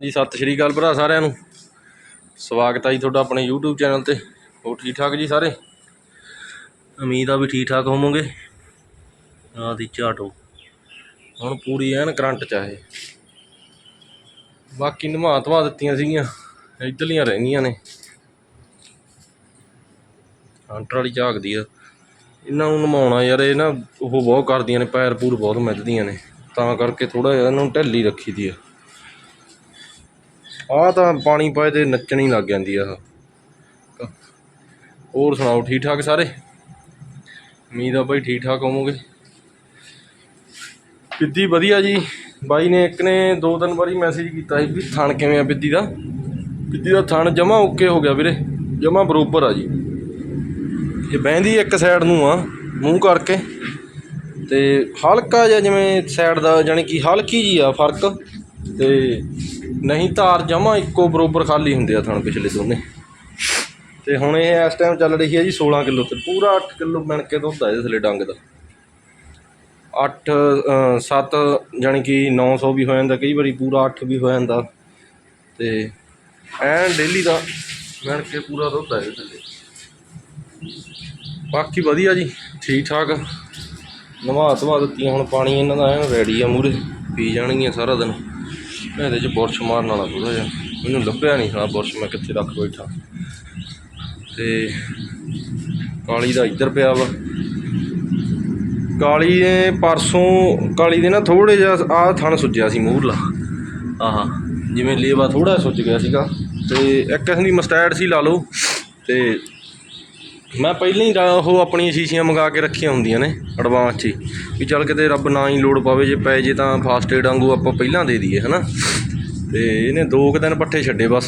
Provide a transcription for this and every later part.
ਜੀ, ਸਤਿ ਸ਼੍ਰੀ ਅਕਾਲ ਭਰਾ ਸਾਰਿਆਂ ਨੂੰ। ਸਵਾਗਤ ਹੈ ਜੀ ਤੁਹਾਡਾ ਆਪਣੇ YouTube ਚੈਨਲ ਤੇ। ਹੋ ਠੀਕ ਠਾਕ ਜੀ ਸਾਰੇ? ਉਮੀਦ ਆ ਵੀ ਠੀਕ ਠਾਕ ਹੋਵੋਗੇ। ਆਹ ਦੀ ਝਾਟੋ ਹੁਣ ਪੂਰੀ ਐਨ ਕਰੰਟ ਚਾਹੇ ਬਾਕੀ ਨਵਾ ਧਵਾ ਦਿੱਤੀਆਂ ਸੀਗੀਆਂ। ਇੱਧਰਲੀਆਂ ਰਹਿੰਦੀਆਂ ਨੇ। ਹੰਟਰ ਵਾਲੀ ਝਾਕਦੀ ਆ। ਇਹਨਾਂ ਨੂੰ ਨਮਾਉਣਾ ਯਾਰ, ਇਹ ਨਾ ਉਹ ਬਹੁਤ ਕਰਦੀਆਂ ਨੇ ਪੈਰ ਪੂਰ ਬਹੁਤ ਮਿੱਧਦੀਆਂ ਨੇ। ਤਾਂ ਕਰਕੇ ਥੋੜਾ ਜਿਹਾ ਇਹਨਾਂ ਨੂੰ ਢਿੱਲੀ ਰੱਖੀ ਦੀ ਆ। ਆਹ ਤਾਂ ਪਾਣੀ ਪਾਏ ਤੇ ਨੱਚਣ ਹੀ ਲੱਗ ਜਾਂਦੀ ਆ ਆਹ। ਹੋਰ ਸੁਣਾਓ, ਠੀਕ ਠਾਕ ਸਾਰੇ? ਉਮੀਦ ਆ ਭਾਈ ਠੀਕ ਠਾਕ ਹੋਵੋਗੇ। ਬਿੱਦੀ ਵਧੀਆ ਜੀ। ਬਾਈ ਨੇ ਇੱਕ ਨੇ ਦੋ ਤਿੰਨ ਵਾਰੀ ਮੈਸੇਜ ਕੀਤਾ ਸੀ ਵੀ ਥਣ ਕਿਵੇਂ ਆ ਬਿੱਦੀ ਦਾ। ਬਿੱਦੀ ਦਾ ਥਣ ਜਮਾ ਓਕੇ ਹੋ ਗਿਆ ਵੀਰੇ। ਜਮਾ ਬਰੋਬਰ ਆ ਜੀ। ਇਹ ਬਹਿੰਦੀ ਇੱਕ ਸਾਈਡ ਨੂੰ ਆ, ਮੂੰਹ ਕਰਕੇ। ਤੇ ਹਲਕਾ ਜਿਹਾ ਜਿਵੇਂ ਸਾਈਡ ਦਾ, ਜਾਣੀ ਕਿ ਹਲਕੀ ਜੀ ਆ ਫ਼ਰਕ। ਤੇ ਨਹੀਂ, ਧਾਰ ਜਮਾ ਇੱਕੋ ਬਰੋਬਰ ਖਾਲੀ ਹੁੰਦੇ ਆ ਥਣ ਪਿਛਲੇ ਦੋਨੇ। ਤੇ ਹੁਣ ਇਹ ਇਸ ਟਾਈਮ ਚੱਲ ਰਹੀ ਹੈ ਜੀ 16 ਕਿਲੋ ਤੇ, ਪੂਰਾ 8 ਕਿਲੋ ਬਣ ਕੇ ਦੁੱਧ ਆ ਇਹਦੇ ਥੱਲੇ ਡੰਗ ਦਾ। 8 7 ਜਾਣੀ ਕਿ 900 ਵੀ ਹੋ ਜਾਂਦਾ, ਕਈ ਵਾਰੀ ਪੂਰਾ 8 ਵੀ ਹੋ ਜਾਂਦਾ। ਤੇ ਐਨ ਡੇਲੀ ਦਾ ਬਣ ਕੇ ਪੂਰਾ ਦੁੱਧ ਆ ਇਹਦੇ ਥੱਲੇ। ਬਾਕੀ ਵਧੀਆ ਜੀ, ਠੀਕ ਠਾਕ। ਨਵਾ ਧਵਾ ਦਿੱਤੀਆਂ, ਹੁਣ ਪਾਣੀ ਇਹਨਾਂ ਦਾ ਐਨ ਰੈਡੀ ਆ ਮੂਰੇ ਪੀ ਜਾਣਗੀਆਂ ਸਾਰਾ ਦਿਨ। ਇਹਦੇ ਚ ਬੁਰਸ਼ ਮਾਰਨ ਵਾਲਾ ਥੋੜਾ ਜਿਹਾ। ਮੈਨੂੰ ਲੱਭਿਆ ਨਹੀਂ ਹਾਂ ਬੁਰਸ਼, ਮੈਂ ਕਿੱਥੇ ਰੱਖ ਬੈਠਾ। ਤੇ ਕਾਲੀ ਦਾ ਇੱਧਰ ਪਿਆ ਵਾ। ਕਾਲੀ ਨੇ ਪਰਸੋਂ, ਕਾਲੀ ਦੇ ਨਾ ਥੋੜੇ ਜਿਹਾ ਆਹ ਥਣ ਸੁੱਜਿਆ ਸੀ ਮੂਹਰਲਾ। ਆਹਾ, ਜਿਵੇਂ ਲੇਵਾ ਥੋੜਾ ਸੁੱਜ ਗਿਆ ਸੀਗਾ। ਤੇ ਇੱਕ ਕਿਸਮ ਦੀ ਮਸਟੈਡ ਸੀ ਲਾ ਲਓ। ਤੇ ਮੈਂ ਪਹਿਲਾਂ ਹੀ ਰਾ- ਉਹ ਆਪਣੀਆਂ ਸ਼ੀਸ਼ੀਆਂ ਮੰਗਾ ਕੇ ਰੱਖੀਆਂ ਹੁੰਦੀਆਂ ਨੇ ਐਡਵਾਂਸ 'ਚ ਹੀ। ਵੀ ਚੱਲ ਕਿਤੇ ਰੱਬ ਨਾ ਹੀ ਲੋੜ ਪਵੇ, ਜੇ ਪੈ ਜੇ ਤਾਂ ਫਾਸਟ ਏਡ ਵਾਂਗੂ ਆਪਾਂ ਪਹਿਲਾਂ ਦੇ ਦਈਏ, ਹਨਾ? ਤੇ ਇਹਨੇ ਦੋ ਕੁ ਦਿਨ ਪੱਠੇ ਛੱਡੇ ਬਸ,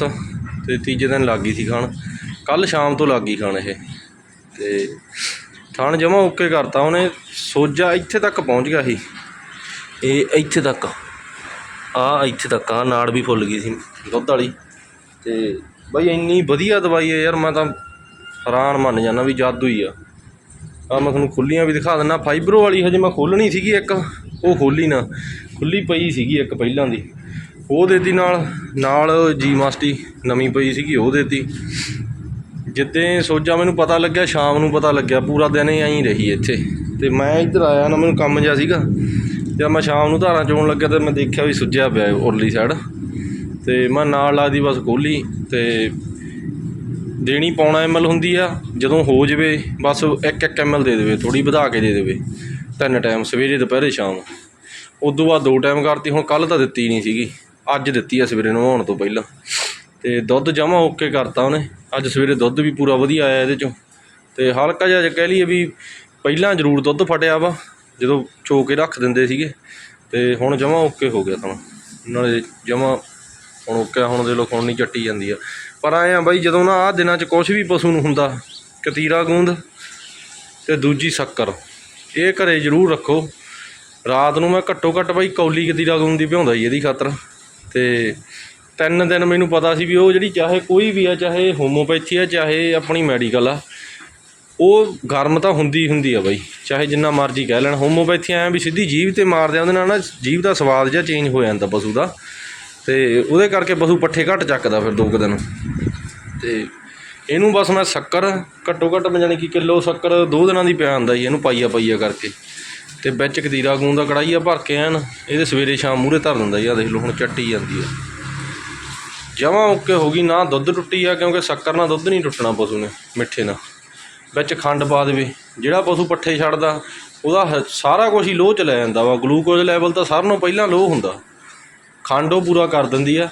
ਤੇ ਤੀਜੇ ਦਿਨ ਲੱਗ ਗਈ ਸੀ ਖਾਣ। ਕੱਲ ਸ਼ਾਮ ਤੋਂ ਲੱਗ ਗਈ ਖਾਣ ਇਹ। ਤੇ ਥਣ ਜਮਾ ਓਕੇ ਕਰਤਾ ਉਹਨੇ, ਸੋਜਾ ਇੱਥੇ ਤੱਕ ਪਹੁੰਚ ਗਿਆ ਸੀ। ਇਹ ਇੱਥੇ ਤੱਕ। ਆ ਇੱਥੇ ਤੱਕ, ਆ ਨਾੜ ਵੀ ਫੁੱਲ ਗਈ ਸੀ ਦੁੱਧ ਵਾਲੀ। ਤੇ ਬਈ ਇੰਨੀ ਵਧੀਆ ਦਵਾਈ ਹੈ ਯਾਰ, ਮੈਂ ਤਾਂ ਹੈਰਾਨ ਮੰਨ ਜਾਂਦਾ ਵੀ ਜਾਦੂ ਹੀ ਆ। ਆ ਮੈਂ ਤੁਹਾਨੂੰ ਖੁੱਲੀਆਂ ਵੀ ਦਿਖਾ ਦਿੰਦਾ ਫਾਈਬਰੋ ਵਾਲੀ ਹਜੇ ਮੈਂ ਖੋਲਣੀ ਸੀਗੀ ਇੱਕ, ਉਹ ਖੋਲੀ ਨਾ ਖੁੱਲੀ ਪਈ ਸੀਗੀ ਇੱਕ ਪਹਿਲਾਂ ਦੀ। ਉਹ ਦੇਤੀ ਨਾਲ ਨਾਲ ਜੀ ਮਾਸਟੀ ਨਵੀਂ ਪਈ ਸੀਗੀ, ਉਹ ਦੇਤੀ। ਜਿੱਦੇ ਸੋਜਾ ਮੈਨੂੰ ਪਤਾ ਲੱਗਿਆ, ਸ਼ਾਮ ਨੂੰ ਪਤਾ ਲੱਗਿਆ, ਪੂਰਾ ਦਿਨ ਹੀ ਐਂ ਰਹੀ ਇੱਥੇ। ਤੇ ਮੈਂ ਇੱਧਰ ਆਇਆ ਨਾ, ਮੈਨੂੰ ਕੰਮ ਜਿਹਾ ਸੀਗਾ। ਤੇ ਮੈਂ ਸ਼ਾਮ ਨੂੰ ਧਾਰਾਂ ਚੋਣ ਲੱਗਿਆ ਤੇ ਮੈਂ ਦੇਖਿਆ ਵੀ ਸੁੱਜਿਆ ਪਿਆ ਉਰਲੀ ਸਾਈਡ ਤੇ ਮੈਂ ਨਾਲ ਲਾਦੀ ਬਸ ਖੋਲੀ ਤੇ ਦੇਣੀ ਪੌਣਾ ਐਮਐਲ ਹੁੰਦੀ ਆ, ਜਦੋਂ ਹੋ ਜਵੇ, ਬਸ 1-1 ਐਮਐਲ ਦੇ ਦੇਵੇ ਥੋੜੀ ਵਧਾ ਕੇ ਦੇ ਦੇਵੇ। ਤਿੰਨ ਟਾਈਮ ਸਵੇਰੇ, ਦੁਪਹਿਰੇ, ਸ਼ਾਮ। ਉਦੋਂ ਬਾਅਦ ਦੋ ਟਾਈਮ ਕਰਤੀ, ਹੁਣ ਕੱਲ ਤਾਂ ਦਿੱਤੀ ਨਹੀਂ ਸੀਗੀ। ਅੱਜ ਦਿੱਤੀ ਆ ਸਵੇਰੇ ਨਹਾਉਣ ਤੋਂ ਪਹਿਲਾਂ। ਤੇ ਦੁੱਧ ਜਮਾ ਓਕੇ ਕਰਤਾ ਉਹਨੇ। ਅੱਜ ਸਵੇਰੇ ਦੁੱਧ ਵੀ ਪੂਰਾ ਵਧੀਆ ਆਇਆ ਇਹਦੇ ਚੋਂ। ਤੇ ਹਲਕਾ ਜਿਹਾ ਕਹਿ ਲਈਏ ਵੀ ਪਹਿਲਾਂ ਜ਼ਰੂਰ ਦੁੱਧ ਫਟਿਆ ਵਾ, ਜਦੋਂ ਚੋ ਕੇ ਰੱਖ ਦਿੰਦੇ ਸੀਗੇ। ਤੇ ਹੁਣ ਜਮਾ ਓਕੇ ਹੋ ਗਿਆ ਤਾਂ ਨਾਲੇ ਜਮਾ ਹੁਣ ਓਕੇ ਹੁਣ ਦੇ ਲੋ ਹੁਣ ਨਹੀਂ ਚੱਟੀ ਜਾਂਦੀ ਆ। ਪਰ ਆਏ ਆ ਬਾਈ, ਜਦੋਂ ਨਾ ਆਹ ਦਿਨਾਂ 'ਚ ਕੁਝ ਵੀ ਪਸ਼ੂ ਨੂੰ ਹੁੰਦਾ, ਕਤੀਰਾ ਗੂੰਦ ਤੇ ਦੂਜੀ ਸ਼ੱਕਰ, ਇਹ ਘਰੇ ਜ਼ਰੂਰ ਰੱਖੋ। ਰਾਤ ਨੂੰ ਮੈਂ ਘੱਟੋ ਘੱਟ ਬਾਈ ਕੌਲੀ ਕਤੀਰਾ ਗੂੰਦ ਦੀ ਭਿਉਂਦਾ ਜੀ ਇਹਦੀ ਖਾਤਰ। ਤੇ ਤਿੰਨ ਦਿਨ ਮੈਨੂੰ ਪਤਾ ਸੀ ਵੀ ਉਹ ਜਿਹੜੀ ਚਾਹੇ ਕੋਈ ਵੀ ਆ, ਚਾਹੇ ਹੋਮੋਪੈਥੀ ਆ, ਚਾਹੇ ਆਪਣੀ ਮੈਡੀਕਲ ਆ, ਉਹ ਗਰਮ ਤਾਂ ਹੁੰਦੀ ਹੁੰਦੀ ਆ ਬਾਈ, ਚਾਹੇ ਜਿੰਨਾ ਮਰਜ਼ੀ ਕਹਿ ਲੈਣ। ਹੋਮੋਪੈਥੀ ਐਂ ਵੀ ਸਿੱਧੀ ਜੀਭ ਤੇ ਮਾਰਦੇ ਆ, ਉਹਦੇ ਨਾਲ ਨਾ ਜੀਭ ਦਾ ਸਵਾਦ ਜਿਹਾ ਚੇਂਜ ਹੋ ਜਾਂਦਾ ਪਸ਼ੂ ਦਾ। ਤੇ ਉਹਦੇ ਕਰਕੇ ਪਸ਼ੂ ਪੱਠੇ ਘੱਟ ਚੱਕਦਾ ਫਿਰ ਦੋ ਕੁ ਦਿਨ। ਅਤੇ ਇਹਨੂੰ ਬਸ ਮੈਂ ਸ਼ੱਕਰ, ਘੱਟੋ ਘੱਟ ਮੈਂ ਜਾਣੀ ਕਿ ਕਿਲੋ ਸ਼ੱਕਰ ਦੋ ਦਿਨਾਂ ਦੀ ਪਿਆ ਆਉਂਦਾ ਜੀ, ਇਹਨੂੰ ਪਾਈਆ ਪਾਈਆ ਕਰਕੇ। ਅਤੇ ਵਿੱਚ ਕਦੀਰਾ ਗੂੰ ਦਾ ਕੜਾਹੀਆ ਭਰ ਕੇ ਐਨ, ਇਹਦੇ ਸਵੇਰੇ ਸ਼ਾਮ ਮੂਹਰੇ ਧਰ ਦਿੰਦਾ ਜੀ ਆ ਦੇਖ ਲਓ ਹੁਣ ਚੱਟੀ ਜਾਂਦੀ ਆ। ਜਮਾਂ ਓਕੇ ਹੋ ਗਈ, ਨਾ ਦੁੱਧ ਟੁੱਟੀ ਆ, ਕਿਉਂਕਿ ਸ਼ੱਕਰ ਨਾਲ ਦੁੱਧ ਨਹੀਂ ਟੁੱਟਣਾ ਪਸ਼ੂ ਨੇ, ਮਿੱਠੇ ਨਾਲ। ਵਿੱਚ ਖੰਡ ਪਾ ਦੇਵੇ, ਜਿਹੜਾ ਪਸ਼ੂ ਪੱਠੇ ਛੱਡਦਾ, ਉਹਦਾ ਸਾਰਾ ਕੁਝ ਹੀ ਲੋਹ ਚ ਲੈ ਜਾਂਦਾ ਵਾ। ਗਲੂਕੋਜ਼ ਲੈਵਲ ਤਾਂ ਸਾਰਿਆਂ ਨਾਲੋਂ ਪਹਿਲਾਂ ਲੋਹ ਹੁੰਦਾ। ਖੰਡ ਉਹ ਪੂਰਾ ਕਰ ਦਿੰਦੀ ਆ।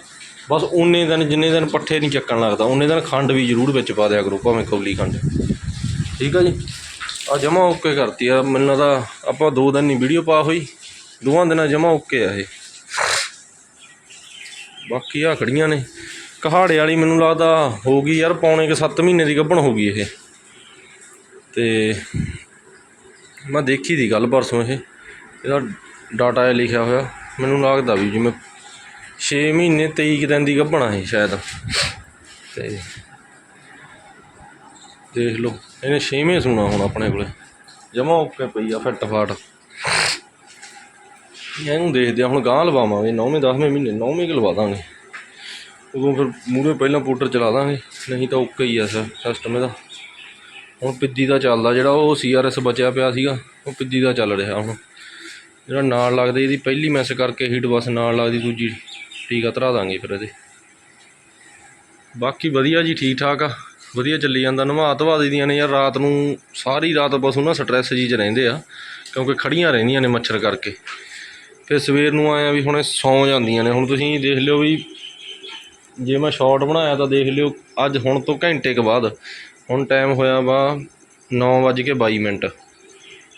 ਬਸ ਉਨੇ ਦਿਨ, ਜਿੰਨੇ ਦਿਨ ਪੱਠੇ ਨਹੀਂ ਚੱਕਣ ਲੱਗਦਾ, ਉਨੇ ਦਿਨ ਖੰਡ ਵੀ ਜ਼ਰੂਰ ਵਿੱਚ ਪਾ ਦਿਆ ਕਰੋ, ਭਾਵੇਂ ਕੌਲੀ ਖੰਡ। ਠੀਕ ਆ ਜੀ? ਆ ਜਮਾ ਓਕੇ ਕਰਤੀ ਆ, ਮੈਨੂੰ ਤਾਂ ਆਪਾਂ ਦੋ ਦਿਨ ਨਹੀਂ ਵੀਡੀਓ ਪਾ ਹੋਈ, ਦੋਵਾਂ ਦਿਨਾਂ ਜਮਾ ਓਕੇ ਆ ਇਹ। ਬਾਕੀ ਆ ਖੜੀਆਂ ਨੇ। ਕਹਾੜੇ ਵਾਲੀ ਮੈਨੂੰ ਲੱਗਦਾ ਹੋ ਗਈ ਯਾਰ, ਪੌਣੇ ਕਿ 7 ਮਹੀਨੇ ਦੀ ਗੱਭਣ ਹੋ ਗਈ ਇਹ। ਤੇ ਮੈਂ ਦੇਖੀ ਦੀ ਗੱਲ ਪਰਸੋਂ ਇਹ, ਇਹਦਾ ਡਾਟਾ ਇਹ ਲਿਖਿਆ ਹੋਇਆ, ਮੈਨੂੰ ਲੱਗਦਾ ਵੀ ਜਿਵੇਂ 6 ਮਹੀਨੇ 23 ਕੁ ਦਿਨ ਦੀ ਗੱਭਣਾ ਸੀ ਸ਼ਾਇਦ। ਤੇ ਦੇਖ ਲਓ, ਇਹਨੇ ਛੇਵੇਂ ਸੂਣਾ ਹੁਣ ਆਪਣੇ ਕੋਲੇ। ਜਮਾ ਓਕੇ ਪਈ ਆ ਫਿੱਟ ਫਾਟ ਇਹਨੂੰ ਦੇਖਦੇ ਆ, ਹੁਣ ਗਾਂ ਲਵਾਵਾਂਗੇ 9ਵੇਂ 10ਵੇਂ ਮਹੀਨੇ 9ਵੇਂ ਕਿ ਲਵਾ ਦਾਂਗੇ। ਉਦੋਂ ਫਿਰ ਮੂਹਰੇ ਪਹਿਲਾਂ ਪੋਟਰ ਚਲਾ ਦਾਂਗੇ, ਨਹੀਂ ਤਾਂ ਓਕੇ ਹੀ ਆ ਸਿਸਟਮ ਇਹਦਾ। ਹੁਣ ਪਿੱਦੀ ਦਾ ਚੱਲਦਾ, ਜਿਹੜਾ ਉਹ ਸੀਆਰਐਸ ਬਚਿਆ ਪਿਆ ਸੀਗਾ, ਉਹ ਪਿੱਦੀ ਦਾ ਚੱਲ ਰਿਹਾ ਹੁਣ। ਜਿਹੜਾ ਨਾਲ ਲੱਗਦੇ, ਇਹਦੀ ਪਹਿਲੀ ਮੈਸ ਕਰਕੇ ਹੀਟ ਬਸ ਨਾਲ ਲੱਗਦੀ ਦੂਜੀ। ਟੀਕਾ ਧਰਾ ਦਾਂਗੇ ਫਿਰ ਇਹਦੇ। ਬਾਕੀ ਵਧੀਆ ਜੀ ਠੀਕ ਠਾਕ ਆ। ਵਧੀਆ ਚੱਲੀ ਜਾਂਦਾ। ਨਵਾ ਧਵਾ ਦੀਆਂ ਨੇ ਯਾਰ, ਰਾਤ ਨੂੰ ਸਾਰੀ ਰਾਤ ਬਸ ਉਹਨਾਂ ਸਟ੍ਰੈਸ ਜੀ ਚ ਰਹਿੰਦੇ ਆ, ਕਿਉਂਕਿ ਖੜੀਆਂ ਰਹਿੰਦੀਆਂ ਨੇ ਮੱਛਰ ਕਰਕੇ। ਫਿਰ ਸਵੇਰ ਨੂੰ ਆਇਆ ਵੀ ਹੁਣੇ ਸੌਂ ਜਾਂਦੀਆਂ ਨੇ। ਹੁਣ ਤੁਸੀਂ ਦੇਖ ਲਿਓ ਵੀ ਜੇ ਮੈਂ ਸ਼ਾਰਟ ਬਣਾਇਆ ਤਾਂ ਦੇਖ ਲਿਓ, ਅੱਜ ਹੁਣ ਤੋਂ ਘੰਟੇ ਕੁ ਬਾਅਦ। ਹੁਣ ਟਾਈਮ ਹੋਇਆ ਵਾ 9:22 ਮਿੰਟ।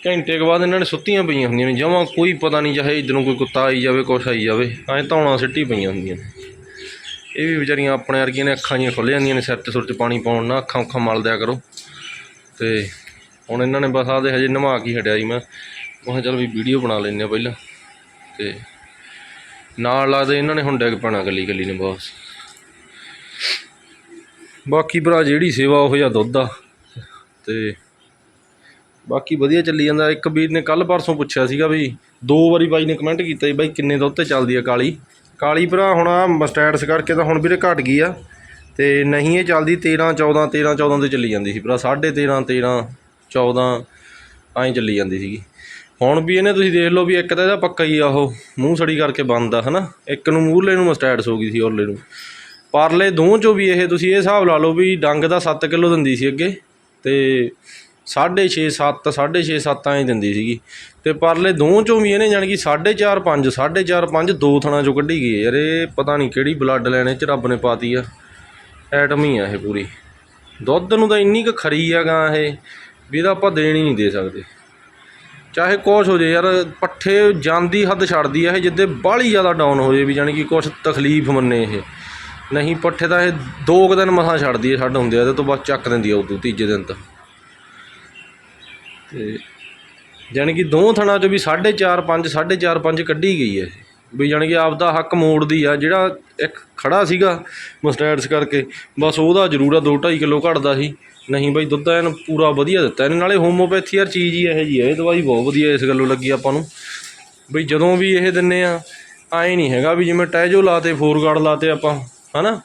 ਘੰਟੇ ਕੁ ਬਾਅਦ ਇਹਨਾਂ ਨੇ ਸੁੱਤੀਆਂ ਪਈਆਂ ਹੁੰਦੀਆਂ ਨੇ, ਜਮਾਂ ਕੋਈ ਪਤਾ ਨਹੀਂ ਚਾਹੇ ਇੱਧਰੋਂ ਕੋਈ ਕੁੱਤਾ ਆਈ ਜਾਵੇ, ਕੁਛ ਆਈ ਜਾਵੇ, ਐਂ ਧੌਣਾ ਸਿੱਟੀ ਪਈਆਂ ਹੁੰਦੀਆਂ ਨੇ। ਇਹ ਵੀ ਵਿਚਾਰੀਆਂ ਆਪਣੇ ਵਰਗੀਆਂ ਨੇ ਅੱਖਾਂ ਜੀਆਂ ਖੁੱਲ੍ਹ ਜਾਂਦੀਆਂ ਨੇ, ਸਿਰ 'ਚ ਸੁਰ 'ਚ ਪਾਣੀ ਪਾਉਣ ਨਾਲ ਅੱਖਾਂ ਉੱਖਾਂ ਮਲ ਦਿਆ ਕਰੋ। ਤੇ ਹੁਣ ਇਹਨਾਂ ਨੇ ਬਸ ਆਦੇ ਹਜੇ ਨਵਾ ਕੇ ਹਟਿਆ ਜੀ ਮੈਂ। ਮੈਂ ਕਿਹਾ ਚੱਲ ਵੀ ਵੀਡੀਓ ਬਣਾ ਲੈਂਦੇ ਆ ਪਹਿਲਾਂ। ਤੇ ਨਾਲ ਲੱਗਦੇ ਇਹਨਾਂ ਨੇ ਹੁਣ ਡੈਗ ਪੈਣਾ ਗੱਲੀ ਗੱਲੀ ਨੇ ਬਸ। ਬਾਕੀ ਭਰਾ ਜਿਹੜੀ ਸੇਵਾ, ਉਹ ਜਿਹਾ ਦੁੱਧ ਆ। ਤੇ ਬਾਕੀ ਵਧੀਆ ਚੱਲੀ ਜਾਂਦਾ। ਇੱਕ ਵੀਰ ਨੇ ਕੱਲ ਪਰਸੋਂ ਪੁੱਛਿਆ ਸੀਗਾ ਵੀ ਦੋ ਵਾਰੀ ਬਾਈ ਨੇ ਕਮੈਂਟ ਕੀਤਾ ਸੀ ਬਾਈ ਕਿੰਨੇ ਦੁੱਧ ਤੇ ਚੱਲਦੀ ਆ ਕਾਲੀ। ਕਾਲੀ ਭਰਾ ਹੁਣ ਆ ਮਸਟੈਡਸ ਕਰਕੇ ਤਾਂ ਹੁਣ ਵੀਰੇ ਘਟ ਗਈ ਆ। ਤੇ ਨਹੀਂ ਇਹ ਚੱਲਦੀ 13 14 13 14 ਤੇ ਚੱਲੀ ਜਾਂਦੀ ਸੀ ਭਰਾ। 13.5 13 14 ਐਂ ਚੱਲੀ ਜਾਂਦੀ ਸੀਗੀ। ਹੁਣ ਵੀ ਇਹਨੇ ਤੁਸੀਂ ਦੇਖ ਲਓ ਵੀ ਇੱਕ ਤਾਂ ਇਹਦਾ ਪੱਕਾ ਹੀ ਆ ਉਹ। ਮੂੰਹ ਸੜੀ ਕਰਕੇ ਬੰਦ ਆ, ਹਨਾ? ਇੱਕ ਨੂੰ ਮੂਹਰਲੇ ਨੂੰ ਮਸਟੈਟਸ ਹੋ ਗਈ ਸੀ ਔਰਲੇ ਨੂੰ। ਪਰਲੇ ਦੋ ਚੋਂ ਵੀ ਇਹ ਤੁਸੀਂ ਇਹ ਹਿਸਾਬ ਲਾ ਲਓ ਵੀ ਡੰਗ ਦਾ 7 ਕਿਲੋ ਦਿੰਦੀ ਸੀ ਅੱਗੇ। ਤੇ ਸਾਢੇ 6.5 7 6.5 7 ਐਂ ਦਿੰਦੀ ਸੀਗੀ। ਤੇ ਪਰਲੇ ਦੋ ਚੋਂ ਵੀ ਇਹਨੇ ਜਾਣੀ ਕਿ 4.5 5 4.5 5 ਦੋ ਥਣਾ ਚੋਂ ਕੱਢੀ ਗਈ ਯਾਰ ਇਹ ਪਤਾ ਨਹੀਂ ਕਿਹੜੀ ਬਲੱਡ ਲੈਣੇ ਚ ਰੱਬ ਨੇ ਪਾਤੀ ਆ। ਐਟਮ ਹੀ ਆ ਇਹ ਪੂਰੀ। ਦੁੱਧ ਨੂੰ ਤਾਂ ਇੰਨੀ ਕੁ ਖਰੀ ਆ ਗਾਂ ਇਹ ਵੀ ਇਹਦਾ ਆਪਾਂ ਦੇਣ ਹੀ ਨਹੀਂ ਦੇ ਸਕਦੇ। ਚਾਹੇ ਕੁਛ ਹੋ ਜੇ ਯਾਰ, ਪੱਠੇ ਜਾਂਦੀ ਹੱਦ ਛੱਡਦੀ ਆ ਇਹ, ਜਿੱਦੇ ਬਾਹਲੀ ਜ਼ਿਆਦਾ ਡਾਊਨ ਹੋ ਜੇ ਵੀ ਜਾਣੀ ਕਿ ਕੁਛ ਤਕਲੀਫ ਮੰਨੇ ਇਹ। ਨਹੀਂ, ਪੱਠੇ ਤਾਂ ਇਹ ਦੋ ਕੁ ਦਿਨ ਮਸਾਂ ਛੱਡਦੀ ਹੈ ਛੱਡ ਹੁੰਦੇ ਆ ਤੇ ਤੋਂ ਬਾਅਦ ਚੱਕ ਦਿੰਦੀ ਆ ਉਦੋਂ ਤੀਜੇ ਦਿਨ ਤਾਂ। ਤੇ ਜਾਣੀ ਕਿ ਦੋ ਥਣਾ ਚੋਂ ਵੀ 4.5 5 4.5 5 ਕੱਢੀ ਗਈ ਹੈ। ਵੀ ਜਾਣੀ ਕਿ ਆਪਦਾ ਹੱਕ ਮੋੜਦੀ ਆ, ਜਿਹੜਾ ਇੱਕ ਖੜਾ ਸੀਗਾ ਮਸਟੈਡਸ ਕਰਕੇ, ਬਸ ਉਹਦਾ ਜ਼ਰੂਰ ਆ 2.5 ਕਿਲੋ ਘਟਦਾ ਸੀ। ਨਹੀਂ ਬਾਈ, ਦੁੱਧ ਐਨ ਪੂਰਾ ਵਧੀਆ ਦਿੱਤਾ। ਇਹਨੇ ਨਾਲੇ ਹੋਮੋਪੈਥੀ ਯਾਰ ਚੀਜ਼ ਹੀ ਇਹੋ ਜੀ ਹੈ ਇਹ ਦਵਾਈ ਬਹੁਤ ਵਧੀਆ ਇਸ ਗੱਲੋਂ ਲੱਗੀ ਆਪਾਂ ਨੂੰ। ਬਈ ਜਦੋਂ ਵੀ ਇਹ ਦਿੰਨੇ ਆ, ਐਂ ਨਹੀਂ ਹੈਗਾ ਵੀ ਜਿਵੇਂ ਟੈਜੋ ਲਾਤੇ ਫੋਰਗਾਰਡ ਲਾਤੇ ਆਪਾਂ, ਹਨਾ?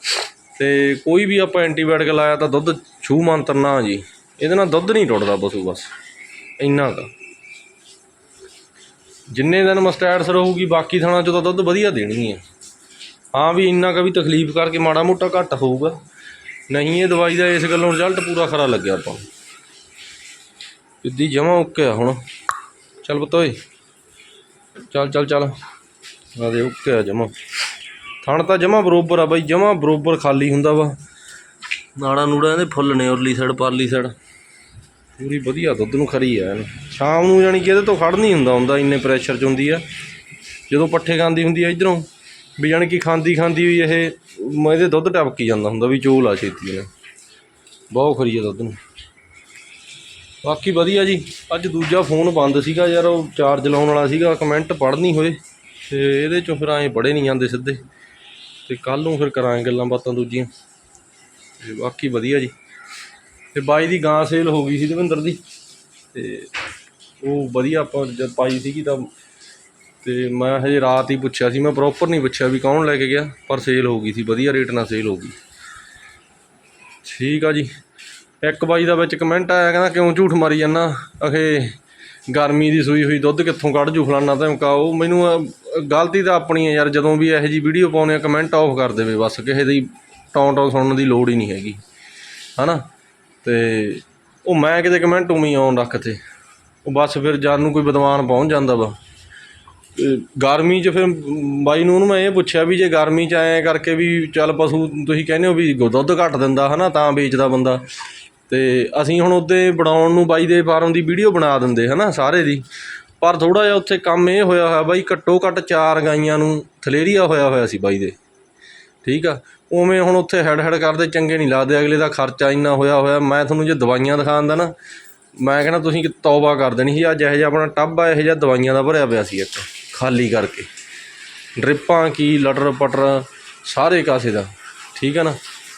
ਤੇ ਕੋਈ ਵੀ ਆਪਾਂ ਐਂਟੀਬਾਇਓਟਿਕ ਲਾਇਆ ਤਾਂ ਦੁੱਧ ਛੂ ਮੰਤਰ ਨਾ ਜੀ। ਇਹਦੇ ਨਾਲ ਦੁੱਧ ਨਹੀਂ ਟੁੱਟਦਾ ਪਸ਼ੂ ਬਸ। ਇੰਨਾ ਕ। ਜਿੰਨੇ ਦਿਨ ਮਸਟੈਟਸ ਰਹੂਗੀ, ਬਾਕੀ ਥਾਣਾ ਚੋਂ ਤਾਂ ਦੁੱਧ ਵਧੀਆ ਦੇਣੀ ਹੈ ਹਾਂ ਵੀ ਇੰਨਾ ਕ ਵੀ ਤਕਲੀਫ ਕਰਕੇ ਮਾੜਾ ਮੋਟਾ ਘੱਟ ਹੋਊਗਾ। ਨਹੀਂ, ਇਹ ਦਵਾਈ ਦਾ ਇਸ ਗੱਲੋਂ ਰਿਜ਼ਲਟ ਪੂਰਾ ਖਰਾ ਲੱਗਿਆ ਆਪਾਂ ਨੂੰ। ਸਿੱਧੀ ਜਮਾ ਓਕੇ ਆ ਹੁਣ। ਚੱਲ ਪੁੱਤ ਚੱਲ ਚੱਲ ਚੱਲ। ਆ ਦੇ, ਓਕੇ ਆ ਜਮਾ। ਥਣ ਤਾਂ ਜਮਾ ਬਰੋਬਰ ਆ ਬਾਈ, ਜਮਾ ਬਰੋਬਰ ਖਾਲੀ ਹੁੰਦਾ ਵਾ। ਨਾੜਾ ਨੂੜਾ ਇਹਦੇ ਫੁੱਲ ਨੇ, ਉਰਲੀ ਸਾਈਡ ਪਰਲੀ ਸਾਈਡ ਪੂਰੀ ਵਧੀਆ ਦੁੱਧ ਨੂੰ ਖਰੀ ਹੈ ਸ਼ਾਮ ਨੂੰ ਜਾਣੀ ਕਿ ਇਹਦੇ ਤੋਂ ਖੜ ਨਹੀਂ ਹੁੰਦਾ ਹੁੰਦਾ ਇੰਨੇ ਪ੍ਰੈਸ਼ਰ 'ਚ ਹੁੰਦੀ ਆ। ਜਦੋਂ ਪੱਠੇ ਖਾਂਦੀ ਹੁੰਦੀ ਆ ਇਧਰੋਂ, ਵੀ ਜਾਣੀ ਕਿ ਖਾਂਦੀ ਖਾਂਦੀ ਵੀ ਇਹ ਇਹਦੇ ਦੁੱਧ ਟਪਕੀ ਜਾਂਦਾ ਹੁੰਦਾ ਵੀ ਚੋਲ ਆ ਛੇਤੀ ਨੇ ਬਹੁਤ ਖਰੀ ਆ ਦੁੱਧ ਨੂੰ। ਬਾਕੀ ਵਧੀਆ ਜੀ, ਅੱਜ ਦੂਜਾ ਫੋਨ ਬੰਦ ਸੀਗਾ ਯਾਰ, ਉਹ ਚਾਰਜ ਲਾਉਣ ਵਾਲਾ ਸੀਗਾ ਕਮੈਂਟ ਪੜ੍ਹਨੀ ਹੋਏ, ਤੇ ਇਹਦੇ ਚੋਂ ਫਿਰ ਐਂ ਪੜ੍ਹੇ ਨਹੀਂ ਜਾਂਦੇ ਸਿੱਧੇ। ਤੇ ਕੱਲ ਨੂੰ ਫਿਰ ਕਰਾਂਗੇ ਗੱਲਾਂ ਬਾਤਾਂ ਦੂਜੀਆਂ। ਤੇ ਬਾਕੀ ਵਧੀਆ ਜੀ। ਤੇ ਬਾਈ ਦੀ ਗਾਂ ਸੇਲ ਹੋ ਗਈ ਸੀ ਦਵਿੰਦਰ ਦੀ ਤੇ ਉਹ ਵਧੀਆ ਆਪਾਂ ਜਦ ਪਾਈ ਸੀਗੀ ਤਾਂ ਤੇ ਮੈਂ ਹਜੇ ਰਾਤ ਹੀ ਪੁੱਛਿਆ ਸੀ, ਮੈਂ ਪ੍ਰੋਪਰ ਨਹੀਂ ਪੁੱਛਿਆ ਵੀ ਕੌਣ ਲੈ ਕੇ ਗਿਆ, ਪਰ ਸੇਲ ਹੋ ਗਈ ਸੀ, ਵਧੀਆ ਰੇਟ ਨਾਲ ਸੇਲ ਹੋ ਗਈ। ਠੀਕ ਆ ਜੀ। ਇੱਕ ਬਾਈ ਦਾ ਵਿੱਚ ਕਮੈਂਟ ਆਇਆ, ਕਹਿੰਦਾ ਕਿਉਂ ਝੂਠ ਮਾਰੀ ਜਾਂਦਾ? ਅਖੇ ਗਰਮੀ ਦੀ ਸੂਈ ਹੋਈ, ਦੁੱਧ ਕਿੱਥੋਂ ਕੱਢ ਜੂ ਫਲਾਨਾ ਧਮਕਾ ਉਹ ਮੈਨੂੰ ਗਲਤੀ ਤਾਂ ਆਪਣੀ ਹੈ ਯਾਰ, ਜਦੋਂ ਵੀ ਇਹੋ ਜੀ ਵੀਡੀਓ ਪਾਉਂਦੇ ਆ ਕਮੈਂਟ ਆਫ ਕਰ ਦੇਵੇ ਬਸ, ਕਿਸੇ ਦੀ ਟੌਂ ਟੌਂ ਸੁਣਨ ਦੀ ਲੋੜ ਹੀ ਨਹੀਂ ਹੈਗੀ। ਹਨਾ? ਤੇ ਉਹ ਮੈਂ ਕਿਤੇ ਕਮੈਂਟ ਉਵੇਂ ਆਉਣ ਰੱਖ 'ਤੇ। ਉਹ ਬਸ ਫਿਰ ਜਾਨ ਨੂੰ ਕੋਈ ਵਿਦਵਾਨ ਪਹੁੰਚ ਜਾਂਦਾ ਵਾ। ਗਰਮੀ 'ਚ ਫਿਰ ਬਾਈ ਨੂੰ ਉਹਨੂੰ ਮੈਂ ਇਹ ਪੁੱਛਿਆ ਵੀ ਜੇ ਗਰਮੀ 'ਚ ਐਂ ਕਰਕੇ ਵੀ ਚੱਲ ਪਸ਼ੂ ਤੁਸੀਂ ਕਹਿੰਦੇ ਹੋ ਵੀ ਦੁੱਧ ਘੱਟ ਦਿੰਦਾ ਹਨਾ ਤਾਂ ਵੇਚਦਾ ਬੰਦਾ। ਤੇ ਅਸੀਂ ਹੁਣ ਉਹਦੇ ਬਣਾਉਣ ਨੂੰ ਬਾਈ ਦੇ ਫਾਰਮ ਦੀ ਵੀਡੀਓ ਬਣਾ ਦਿੰਦੇ ਹਨਾ ਸਾਰੇ ਦੀ। ਪਰ ਥੋੜਾ ਜਿਹਾ ਉੱਥੇ ਕੰਮ ਇਹ ਹੋਇਆ ਹੋਇਆ ਬਾਈ ਘੱਟੋ ਘੱਟ ਚਾਰ ਗਾਈਆਂ ਨੂੰ ਥਲੇਰੀਆ ਹੋਇਆ ਹੋਇਆ ਸੀ ਬਾਈ ਦੇ। ਠੀਕ ਆ? ਉਵੇਂ ਹੁਣ ਉੱਥੇ ਹੈਡ ਹੈਡ ਕਰਦੇ, ਚੰਗੇ ਨਹੀਂ ਲੱਗਦੇ, ਅਗਲੇ ਦਾ ਖਰਚਾ ਇੰਨਾ ਹੋਇਆ ਹੋਇਆ, ਮੈਂ ਤੁਹਾਨੂੰ ਜੇ ਦਵਾਈਆਂ ਦਿਖਾਉਂਦਾ ਨਾ, ਮੈਂ ਕਹਿੰਦਾ ਤੁਸੀਂ ਕਿ ਤੌਬਾ ਕਰ ਦੇਣੀ ਸੀ, ਅੱਜ ਇਹੋ ਜਿਹਾ ਆਪਣਾ ਟੱਬ ਆ, ਇਹੋ ਜਿਹਾ ਦਵਾਈਆਂ ਦਾ ਭਰਿਆ ਪਿਆ ਸੀ ਇੱਕ, ਖਾਲੀ ਕਰਕੇ। ਡ੍ਰਿਪਾਂ ਕੀ, ਲਟਰ ਪਟਰ, ਸਾਰੇ ਕਾਸੇ ਦਾ, ਠੀਕ ਹੈ ਨਾ?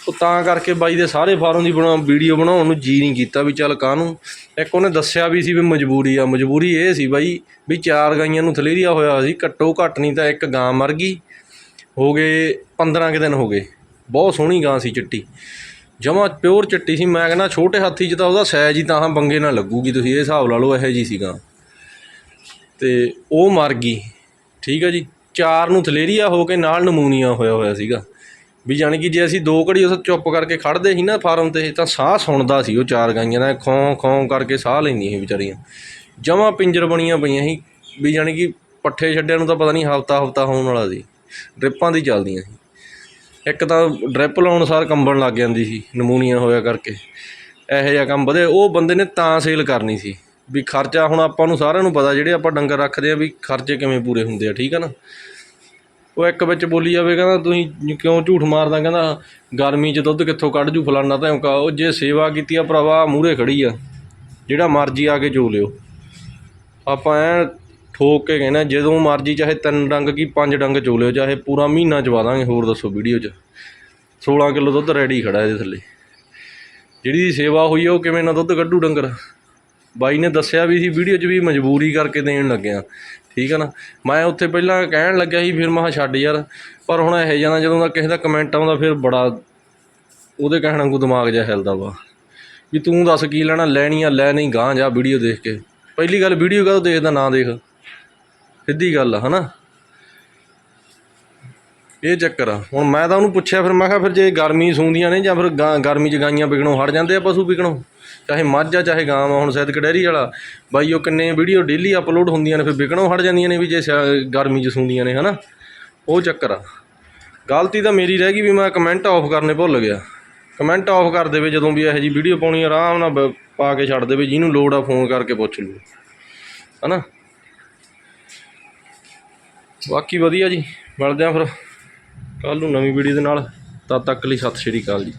ਉਹ ਤਾਂ ਕਰਕੇ ਬਾਈ ਦੇ ਸਾਰੇ ਫਾਰਮ ਦੀ ਬਣਾ, ਵੀਡੀਓ ਬਣਾਉਣ ਨੂੰ ਜੀ ਨਹੀਂ ਕੀਤਾ ਵੀ ਚੱਲ ਕਾਹਨੂੰ? ਇੱਕ ਉਹਨੇ ਦੱਸਿਆ ਵੀ ਸੀ ਵੀ ਮਜਬੂਰੀ ਆ, ਮਜਬੂਰੀ ਇਹ ਸੀ ਬਾਈ ਵੀ ਚਾਰ ਗਾਈਆਂ ਨੂੰ ਥਲੇਰੀਆ ਹੋਇਆ ਸੀ, ਘੱਟੋ ਘੱਟ ਨਹੀਂ ਤਾਂ ਇੱਕ ਗਾਂ ਮਰ ਗਈ, ਹੋ ਗਏ 15 ਕੁ ਦਿਨ ਹੋ ਗਏ। ਬਹੁਤ ਸੋਹਣੀ ਗਾਂ ਸੀ ਚਿੱਟੀ। ਜਮਾ ਪਿਓਰ ਚਿੱਟੀ ਸੀ। ਮੈਂ ਕਹਿੰਦਾ ਛੋਟੇ ਹਾਥੀ 'ਚ ਤਾਂ ਉਹਦਾ ਸਾਈਜ਼ ਹੀ ਤਾਂ ਬੰਗੇ ਨਾਲ ਲੱਗੂਗੀ। ਤੁਸੀਂ ਇਹ ਹਿਸਾਬ ਲਾ ਲਓ, ਇਹੋ ਜੀ ਸੀ ਗਾਂ। ਤੇ ਉਹ ਮਰ ਗਈ। ਠੀਕ ਹੈ ਜੀ। ਚਾਰ ਨੂੰ ਥਲੇਰੀਆ ਹੋ ਕੇ ਨਾਲ ਨਮੂਨੀਆ ਹੋਇਆ ਹੋਇਆ ਸੀਗਾ। ਵੀ ਜਾਣੀ ਕਿ ਜੇ ਅਸੀਂ ਦੋ ਘੜੀ ਉਸ ਚੁੱਪ ਕਰਕੇ ਖੜਦੇ ਸੀ ਨਾ ਫਾਰਮ ਤੇ, ਤਾਂ ਸਾਹ ਸੁਣਦਾ ਸੀ ਉਹ ਚਾਰ ਗਾਈਆਂ ਦਾ ਖੋਂ ਖੋਂ ਕਰਕੇ ਸਾਹ ਲੈਂਦੀਆਂ ਸੀ ਵਿਚਾਰੀਆਂ। ਜਮਾ ਪਿੰਜਰ ਬਣੀਆਂ ਪਈਆਂ ਸੀ। ਵੀ ਜਾਣੀ ਕਿ ਪੱਠੇ ਛੱਡਿਆਂ ਨੂੰ ਤਾਂ ਪਤਾ ਨਹੀਂ ਹਫਤਾ ਹਫਤਾ ਹੋਣ ਵਾਲਾ ਸੀ। ਡ੍ਰਿਪਾਂ ਦੀ ਚੱਲਦੀਆਂ ਸੀ। ਇੱਕ ਤਾਂ ਡ੍ਰਿਪ ਲਾਉਣ ਸਾਰ ਕੰਬਣ ਲੱਗ ਜਾਂਦੀ ਸੀ, ਨਮੂਨੀਆ ਹੋਇਆ ਕਰਕੇ। ਇਹੋ ਜਿਹਾ ਕੰਮ ਵਧੇ, ਉਹ ਬੰਦੇ ਨੇ ਤਾਂ ਸੇਲ ਕਰਨੀ ਸੀ। ਵੀ ਖਰਚਾ ਹੁਣ ਆਪਾਂ ਨੂੰ ਸਾਰਿਆਂ ਨੂੰ ਪਤਾ, ਜਿਹੜੇ ਆਪਾਂ ਡੰਗਰ ਰੱਖਦੇ ਆ ਵੀ ਖਰਚੇ ਕਿਵੇਂ ਪੂਰੇ ਹੁੰਦੇ ਆ, ਠੀਕ ਆ ਨਾ? ਉਹ ਇੱਕ ਵਿੱਚ ਬੋਲੀ ਜਾਵੇ, ਕਹਿੰਦਾ ਤੁਸੀਂ ਕਿਉਂ ਝੂਠ ਮਾਰਦਾ, ਕਹਿੰਦਾ ਗਰਮੀ 'ਚ ਦੁੱਧ ਕਿੱਥੋਂ ਕੱਢ ਜੂ ਫਲਾਨਾ ਧਮਕਾ ਉਹ ਜੇ ਸੇਵਾ ਕੀਤੀ ਆ ਭਰਾਵਾ ਮੂਹਰੇ ਖੜੀ ਆ। ਜਿਹੜਾ ਮਰਜ਼ੀ ਆ ਕੇ ਚੋ ਲਿਓ। ਆਪਾਂ ਐ ਠੋਕ ਕੇ ਕਹਿੰਦੇ, ਜਦੋਂ ਮਰਜ਼ੀ ਚਾਹੇ ਤਿੰਨ ਡੰਗ ਕੀ ਪੰਜ ਡੰਗ ਚੋ ਲਿਓ, ਚਾਹੇ ਪੂਰਾ ਮਹੀਨਾ ਚਵਾ ਦਾਂਗੇ, ਹੋਰ ਦੱਸੋ ਵੀਡੀਓ 'ਚ। 16 ਕਿਲੋ ਦੁੱਧ ਰੈਡੀ ਖੜਾ ਇਹਦੇ ਥੱਲੇ। ਜਿਹੜੀ ਸੇਵਾ ਹੋਈ ਉਹ ਕਿਵੇਂ ਨਾ ਦੁੱਧ ਕੱਢੂ ਡੰਗਰ? ਬਾਈ ਨੇ ਦੱਸਿਆ ਵੀ ਸੀ, ਵੀਡੀਓ 'ਚ ਵੀ ਮਜਬੂਰੀ ਕਰਕੇ ਦੇਣ ਲੱਗਿਆ। ਠੀਕ ਹੈ ਨਾ? ਮੈਂ ਉੱਥੇ ਪਹਿਲਾਂ ਕਹਿਣ ਲੱਗਿਆ ਸੀ, ਫਿਰ ਮੈਂ ਕਿਹਾ, ਛੱਡ ਯਾਰ। ਪਰ ਹੁਣ ਇਹ ਜਾਂਦਾ ਜਦੋਂ ਦਾ ਕਿਸੇ ਦਾ ਕਮੈਂਟ ਆਉਂਦਾ, ਫਿਰ ਬੜਾ ਉਹਦੇ ਕਹਿਣ ਵਾਂਗੂ ਦਿਮਾਗ ਜਿਹਾ ਹਿਲਦਾ ਵਾ। ਵੀ ਤੂੰ ਦੱਸ ਕੀ ਲੈਣਾ ਲੈਣੀ ਆ ਲੈ ਨਹੀਂ ਗਾਂ ਜਾ ਵੀਡੀਓ ਦੇਖ ਕੇ। ਪਹਿਲੀ ਗੱਲ, ਵੀਡੀਓ ਕਦੋਂ ਦੇਖਦਾ, ਨਾ ਦੇਖ। ਸਿੱਧੀ ਗੱਲ ਆ, ਹਨਾ? ਇਹ ਚੱਕਰ ਆ। ਹੁਣ ਮੈਂ ਤਾਂ ਉਹਨੂੰ ਪੁੱਛਿਆ, ਫਿਰ ਮੈਂ ਕਿਹਾ, ਫਿਰ ਜੇ ਗਰਮੀ ਸੂੰਦੀਆਂ ਨੇ ਜਾਂ ਫਿਰ ਗਾਂ, ਗਰਮੀ 'ਚ ਗਾਈਆਂ ਵਿਕਣੋਂ ਹਟ ਜਾਂਦੇ ਆ ਪਸ਼ੂ ਵਿਕਣੋਂ? ਚਾਹੇ ਮੱਝ ਆ, ਚਾਹੇ ਗਾਂ ਆ ਹੁਣ ਸੈਦ ਕਡੈਰੀ ਵਾਲਾ। ਬਾਈ, ਉਹ ਕਿੰਨੇ ਵੀਡੀਓ ਡੇਲੀ ਅਪਲੋਡ ਹੁੰਦੀਆਂ ਨੇ, ਫਿਰ ਵਿਕਣੋਂ ਹਟ ਜਾਂਦੀਆਂ ਨੇ ਵੀ ਜੇ ਸਿਆ- ਗਰਮੀ 'ਚ ਸੂੰਦੀਆਂ ਨੇ, ਹਨਾ? ਉਹ ਚੱਕਰ ਆ। ਗਲਤੀ ਤਾਂ ਮੇਰੀ ਰਹਿ ਗਈ ਵੀ ਮੈਂ ਕਮੈਂਟ ਆਫ ਕਰਨੇ ਭੁੱਲ ਗਿਆ। ਕਮੈਂਟ ਆਫ ਕਰ ਦੇਵੇ ਜਦੋਂ ਵੀ ਇਹੋ ਜੀ ਵੀਡੀਓ ਪਾਉਣੀ, ਆਰਾਮ ਨਾਲ ਪਾ ਕੇ ਛੱਡ ਦੇਵੇ, ਜਿਹਨੂੰ ਲੋੜ ਆ ਫੋਨ ਕਰਕੇ ਪੁੱਛ ਲੂ। ਹਨਾ? ਬਾਕੀ ਵਧੀਆ ਜੀ, ਮਿਲਦੇ ਆ ਫਿਰ ਕੱਲ ਨੂੰ ਨਵੀਂ ਵੀਡੀਓ ਦੇ ਨਾਲ। ਤਦ ਤੱਕ ਲਈ ਸਤਿ ਸ਼੍ਰੀ ਅਕਾਲ ਜੀ।